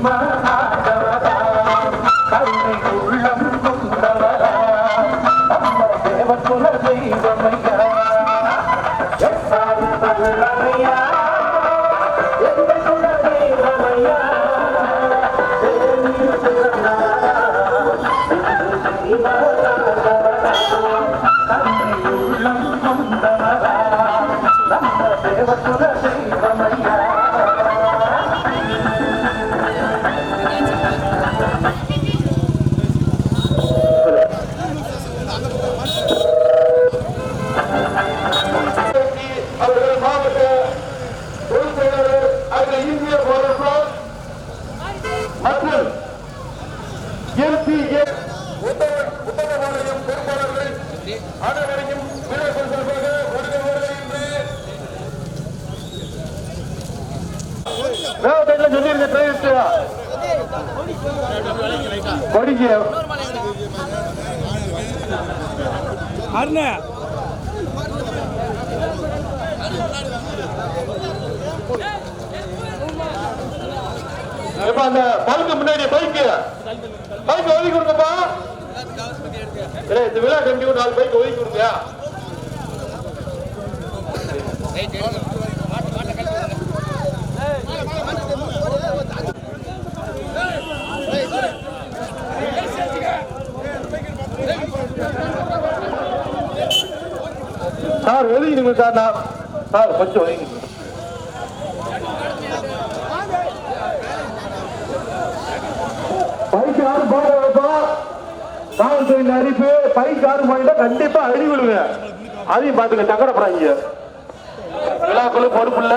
my heart. இந்த விழா கண்டி ஒரு நாலு பைக் ஒதுக்கி கொடுங்க. சார் ஒதுக்கிடுங்க சார் நான் சார் கொஞ்சம் ஒதுக்கிடுங்க. பைக் யாரும் போகிறப்போ காவல்துறையின் அறிவிப்பு பைக் யாரும் போயிட்டா கண்டிப்பா அடி விழுவேன் அதையும் பாத்துக்க தங்கடப்படாங்க விழாக்களும் பொறுப்பு இல்ல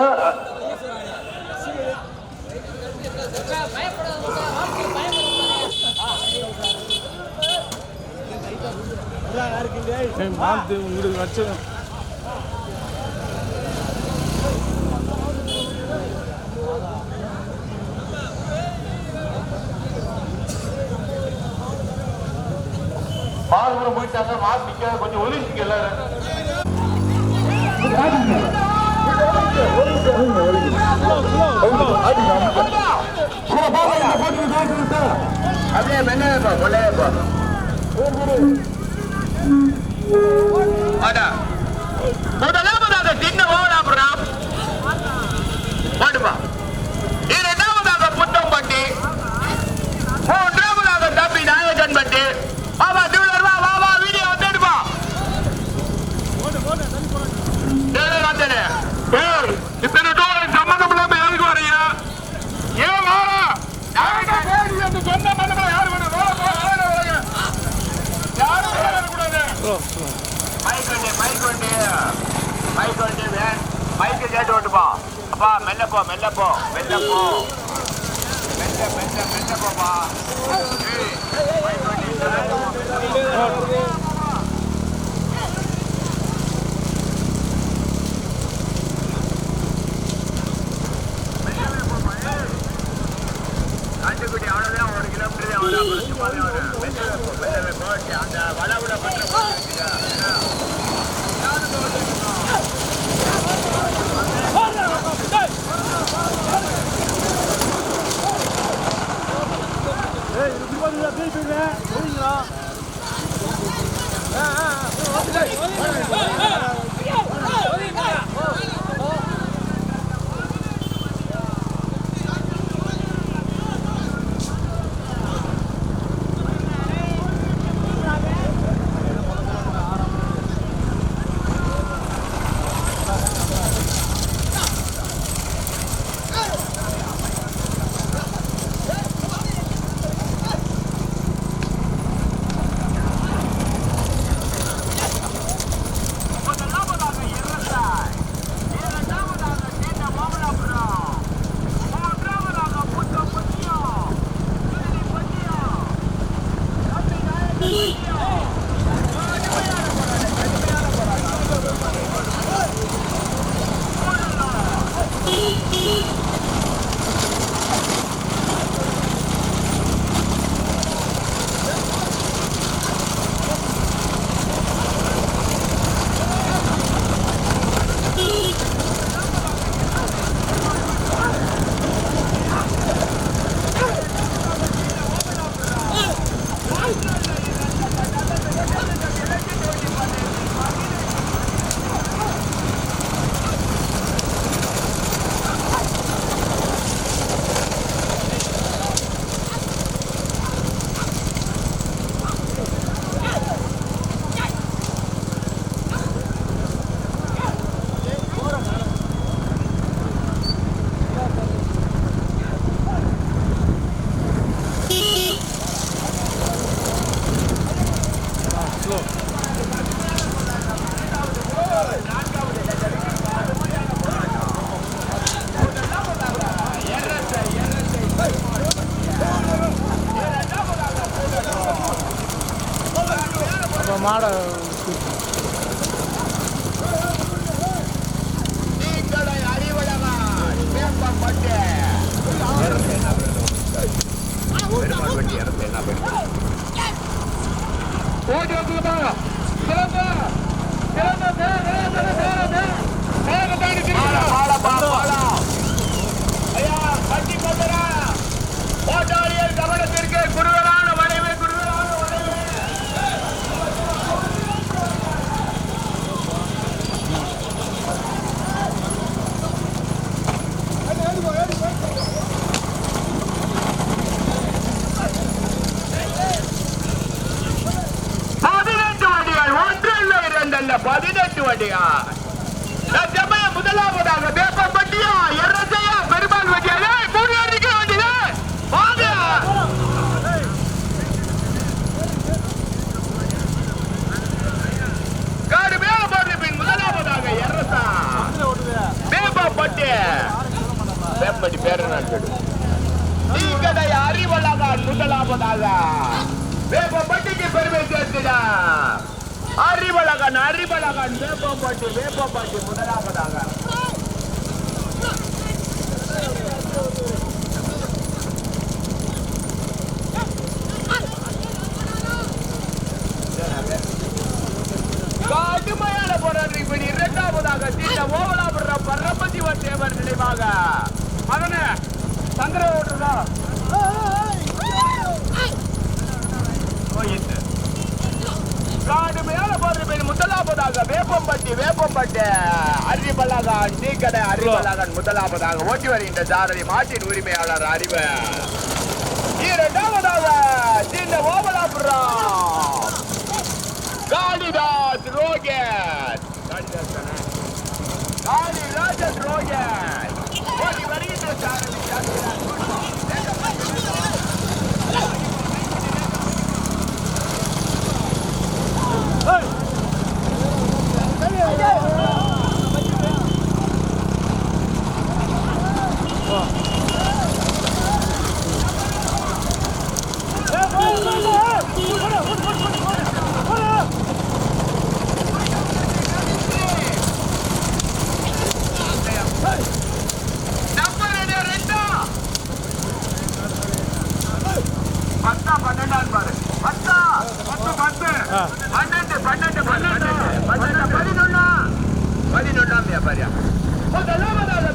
மாத்து உங்களுக்கு வச்சு மாறுபுறம் போயிட்டாங்க மாறு நிக்க கொஞ்சம் ஒதுங்க எல்லாரும். அப்படியே மெல்ல கொள்ளையப்பா கேட்டு ஓட்டுப்பா அப்பா மெல்ல போ மெல்ல போ மெல்ல போ. மெல்ல மெல்ல மெல்ல போப்பா இல்லை பதினெட்டு வண்டிகள் தற்சமயம் முதலாவதாக வேப்பம்பட்டியா எர்ரசையா பெருமாள் வண்டியா மூணு அடிக்கிற வண்டியில வாங்க. காடு மேல போடுற பின் முதலாவதாக எர்ரசா வேப்பம்பட்டி. வேப்பம்பட்டி பேர் என்ன கேடு நீங்கடை அறிவழகான் முதலாவதாக வேப்பம்பட்டிக்கு பெருமை சேர்த்துடா. அறிவழகன் அறிவழகன் வேப்பம்பட்டி வேப்பம்பட்டி முதலாவதாக கடுமையான போராட்டம் இப்படி இரண்டாவதாக தீண்ட ஓவலாபுரம் பரமசிவன் தேவர் நினைவாக மகனே சந்திர ஓட்டுறதா போயிட்டு காடு மேல போறது முதலாவதாக வேப்பம்பட்டி வேப்பம்பட்டி அறிவழகன் டீக்கடை அறிவழகன் இந்த சாரதி மாட்டின் உரிமையாளர் அறிவு இரண்டாவதாக சின்ன ஓபலாபுரம் காளிதாஸ் ரோகேட் தானே? காளிராஜன் ரோகேட் ஓட்டி வருகின்ற சாரதி நம்பர் என்ன ரெண்டா பன்னெண்டாம் பாரு. பத்தா பத்து பத்து. பன்னெண்டு பன்னெண்டு பன்னெண்டு. பன்னெண்டு பதினொன்னா. பதினொன்னாம் வியாபாரியா முதலாவதாக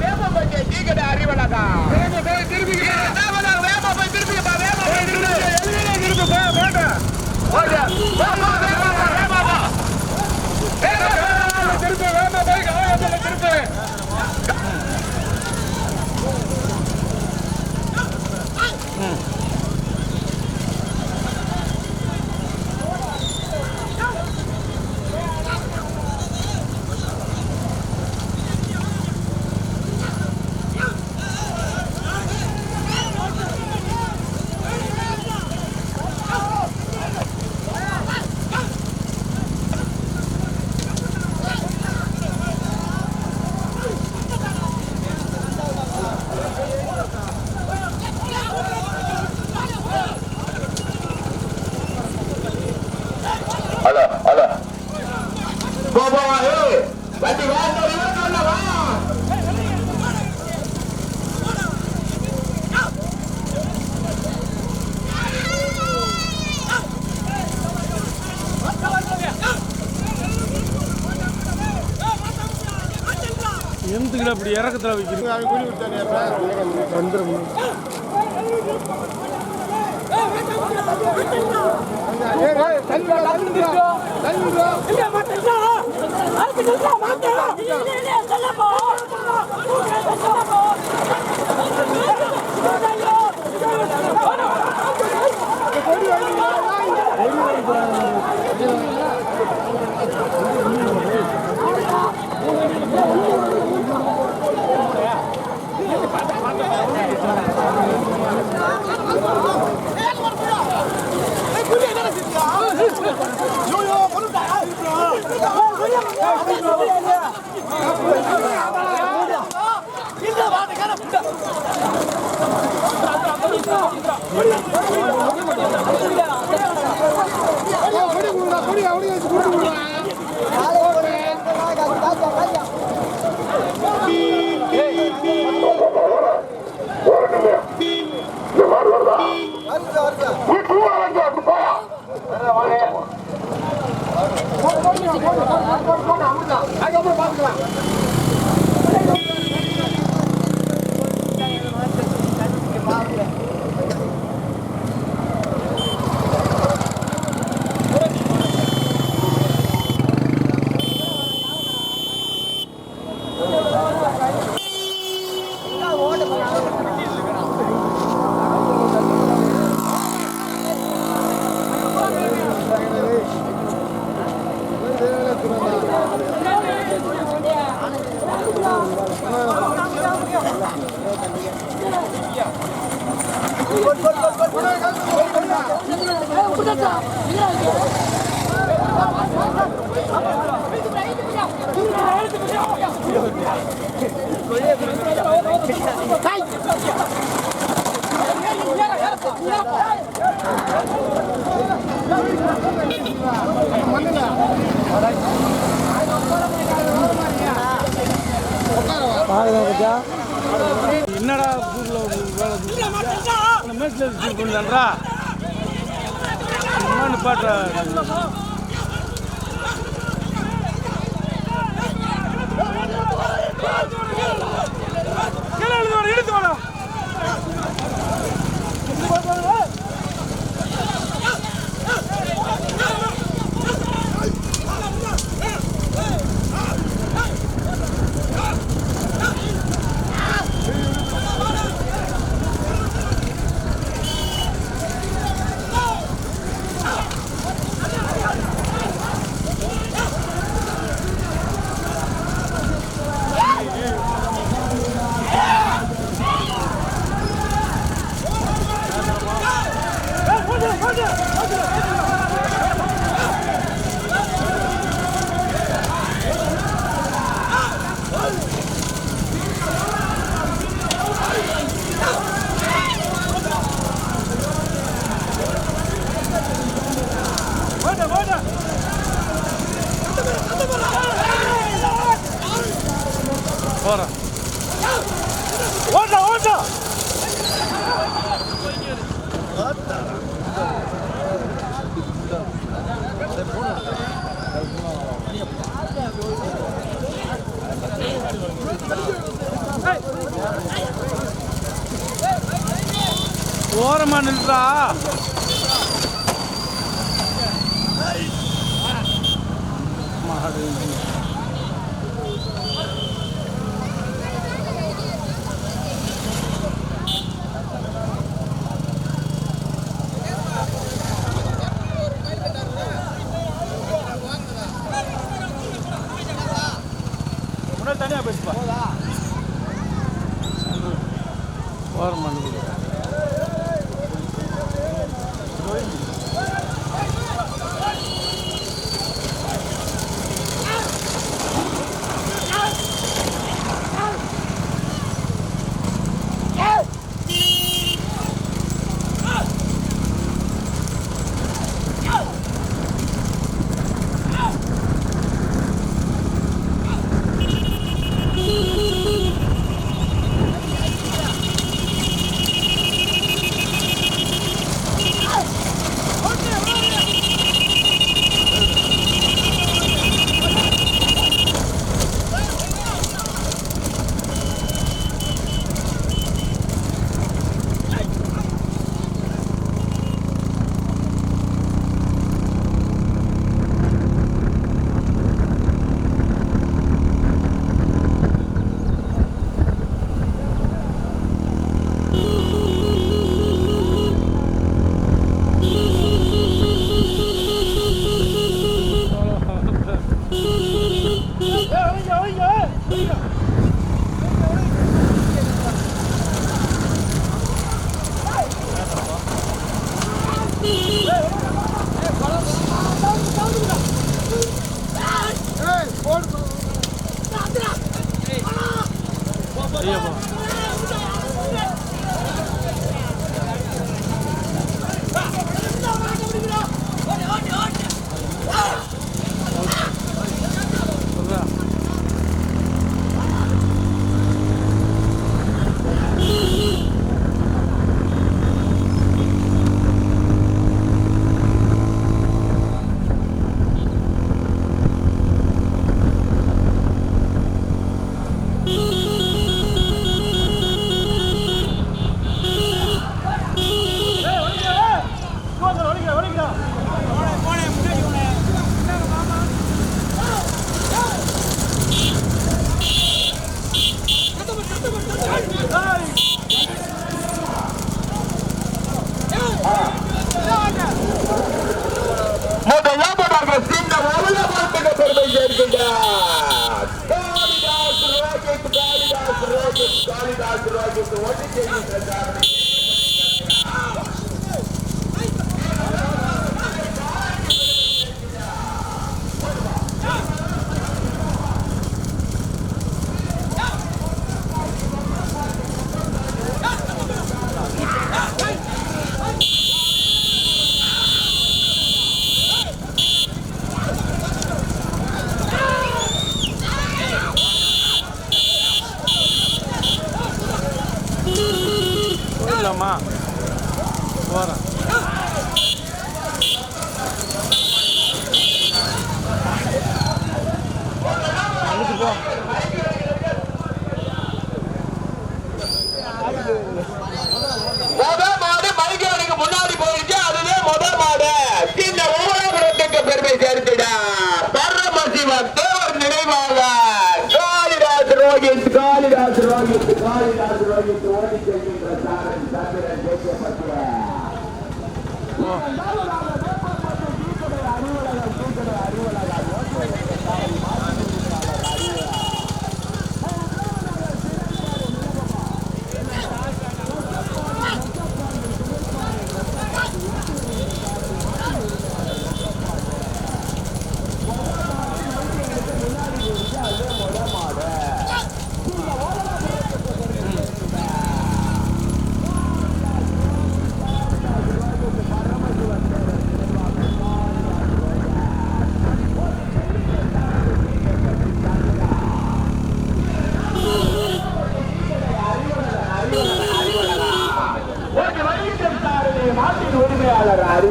எந்துக்கிட்ட அப்படி இறக்கத்தில் வைக்கிறீங்க வந்துடும் கொடி 快快快拿去！还要不要包去了？என்னடா ஊர்ல மேட்ச்ல சீல் பாட்டு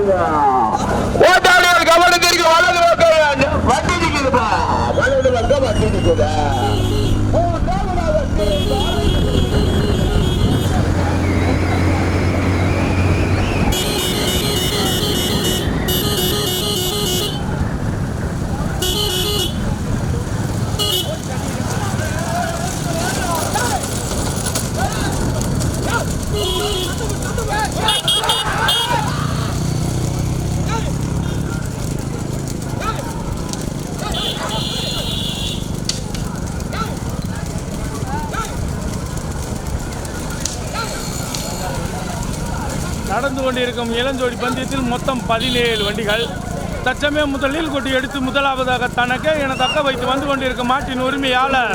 对啊 நடந்து கொண்டிருக்கும் இளஞ்சோடி பந்தயத்தில் மொத்தம் பதினேழு வண்டிகள். தற்சமயம் முதலில் கொட்டி எடுத்து முதலாவதாக தனக்கே என தக்க வைத்து வந்து கொண்டிருக்கும் மாட்டின் உரிமையாளர்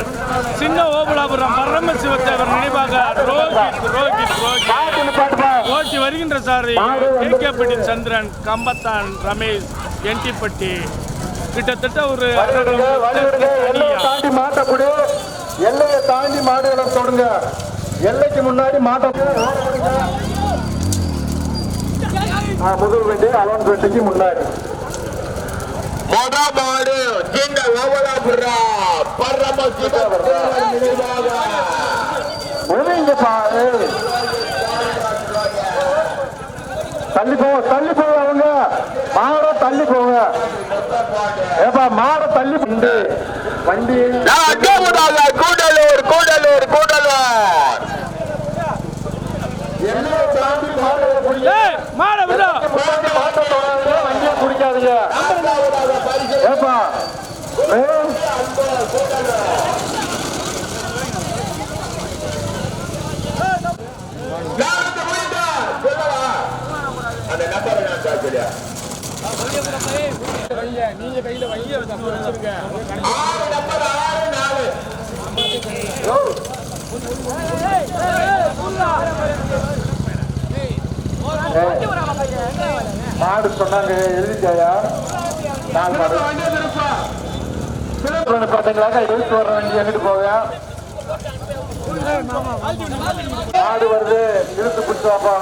சின்ன ஓபலாபுரம் பரமசிவத்தேவர் நினைவாக ரோஹித் ரோஹித் ரோஹித். ஓட்டி வருகின்ற சாரி கேகேப்பட்டி சந்திரன் கம்பத்தான் ரமேஷ் என்டிப்பட்டி. கிட்டத்தட்ட ஒரு தாண்டி மாட்டப்படி எல்லையை தாண்டி மாடுகளை தொடுங்க. எல்லைக்கு முன்னாடி மாட்ட முதல் வண்டி அலோன் வண்டிக்கு முன்னாடி. முத மாடு ஓவலாபுரா பரமசிவன் தேவர் நினைவாக. ஒதுங்கப்பா ஏய். தள்ளி போங்க தள்ளி போங்க அவங்க. மாட தள்ளி போங்க. ஏப்பா மாட தள்ளி வண்டி. வண்டி. கூடலூர் கூடலூர் கூடலூர். எல்லையை தாண்டி மாடுகளை பிடிங்க. ஏய் மாட விடா முன்னாடி மாட்ட வண்டியை ஏப்பா. நான் சொல்லியா ஆறு நம்பர் ஆறு நாலு. மாடு சொன்னாங்க எழுதிட்டாயா? நாலு மாடு பாத்தீங்களாக்கா எழுத்து வர வண்டி எங்கிட்டு போக மாடு வருது. இழுத்து பிடிச்சு வாப்பா.